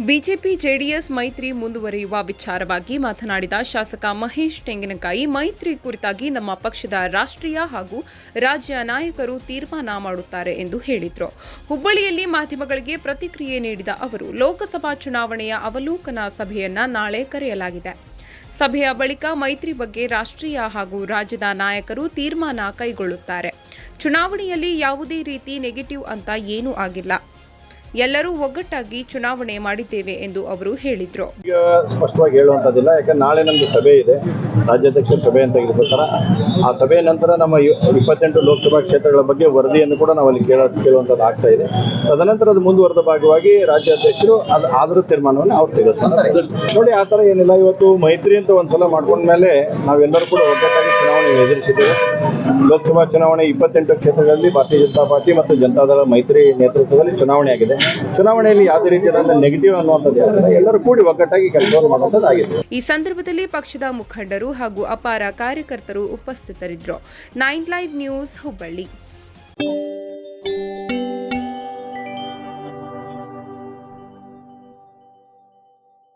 BJP JDS ಮೈತ್ರಿ ಮುಂದುವರಿಯುವ ವಿಚಾರವಾಗಿ ಮಾತನಾಡಿದ ಶಾಸಕ ಮಹೇಶ್ ತೆಂಗಿನಕಾಯಿ, ಮೈತ್ರಿ ಕುರಿತಾಗಿ ನಮ್ಮ ಪಕ್ಷದ ರಾಷ್ಟ್ರೀಯ ಹಾಗೂ ರಾಜ್ಯ ನಾಯಕರು ತೀರ್ಮಾನ ಮಾಡುತ್ತಾರೆ ಎಂದು ಹೇಳಿದರು. ಹುಬ್ಬಳ್ಳಿಯಲ್ಲಿ ಮಾಧ್ಯಮಗಳಿಗೆ ಪ್ರತಿಕ್ರಿಯೆ ನೀಡಿದ ಅವರು, ಲೋಕಸಭಾ ಚುನಾವಣೆಯ ಅವಲೋಕನ ಸಭೆಯನ್ನ ನಾಳೆ ಕರೆಯಲಾಗಿದೆ. ಸಭೆಯ ಬಳಿಕ ಮೈತ್ರಿ ಬಗ್ಗೆ ರಾಷ್ಟ್ರೀಯ ಹಾಗೂ ರಾಜ್ಯದ ನಾಯಕರು ತೀರ್ಮಾನ ಕೈಗೊಳ್ಳುತ್ತಾರೆ. ಚುನಾವಣೆಯಲ್ಲಿ ಯಾವುದೇ ರೀತಿ ನೆಗೆಟಿವ್ ಅಂತ ಏನೂ ಆಗಿಲ್ಲ. ಎಲ್ಲರೂ ಒಗ್ಗಟ್ಟಾಗಿ ಚುನಾವಣೆ ಮಾಡಿದ್ದೇವೆ ಎಂದು ಅವರು ಹೇಳಿದರು. ಈಗ ಸ್ಪಷ್ಟವಾಗಿ ಹೇಳುವಂಥದ್ದಿಲ್ಲ ಯಾಕಂದ್ರೆ ನಾಳೆ ನಮ್ಮದು ಸಭೆ ಇದೆ ರಾಜ್ಯಾಧ್ಯಕ್ಷರ ಸಭೆ ಅಂತ ಇರ್ಬೇಕಾರ ಆ ಸಭೆಯ ನಂತರ ನಮ್ಮ ಇಪ್ಪತ್ತೆಂಟು ಲೋಕಸಭಾ ಕ್ಷೇತ್ರಗಳ ಬಗ್ಗೆ ವರದಿಯನ್ನು ಕೂಡ ನಾವು ಅಲ್ಲಿ ಕೇಳ ಕೇಳುವಂಥದ್ದು ಆಗ್ತಾ ಇದೆ. ತದನಂತರ ಅದು ಮುಂದುವರೆದ ಭಾಗವಾಗಿ ರಾಜ್ಯಾಧ್ಯಕ್ಷರು ಅದು ಆದರೂ ತೀರ್ಮಾನವನ್ನು ಅವ್ರು ತೆಗೆದುಕೊಳ್ತಾರೆ ನೋಡಿ ಆ ಥರ ಏನಿಲ್ಲ. ಇವತ್ತು ಮೈತ್ರಿ ಅಂತ ಒಂದ್ಸಲ ಮಾಡ್ಕೊಂಡ್ಮೇಲೆ ನಾವೆಲ್ಲರೂ ಕೂಡ ಒಗ್ಗಟ್ಟಾಗಿ ಚುನಾವಣೆ ಎದುರಿಸಿದ್ದೇವೆ. ಲೋಕಸಭಾ ಚುನಾವಣೆ ಇಪ್ಪತ್ತೆಂಟು ಕ್ಷೇತ್ರಗಳಲ್ಲಿ ಭಾರತೀಯ ಜನತಾ ಪಾರ್ಟಿ ಮತ್ತು ಜನತಾದಳ ಮೈತ್ರಿ ನೇತೃತ್ವದಲ್ಲಿ ಚುನಾವಣೆ ಆಗಿದೆ. ಚುನಾವಣೆಯಲ್ಲಿ ಯಾವುದೇ ರೀತಿಯಾದ ನೆಗೆಟಿವ್ ಅನ್ನುವಂಥದ್ದು ಎಲ್ಲರೂ ಕೂಡಿ ಒಗ್ಗಟ್ಟಾಗಿ ಕೆಲಸವನ್ನು ಮಾಡುವಂಥದ್ದಾಗಿದೆ. ಈ ಸಂದರ್ಭದಲ್ಲಿ ಪಕ್ಷದ ಮುಖಂಡರು ಹಾಗೂ ಅಪಾರ ಕಾರ್ಯಕರ್ತರು ಉಪಸ್ಥಿತರಿದ್ದರು. Nine live news Hubballi.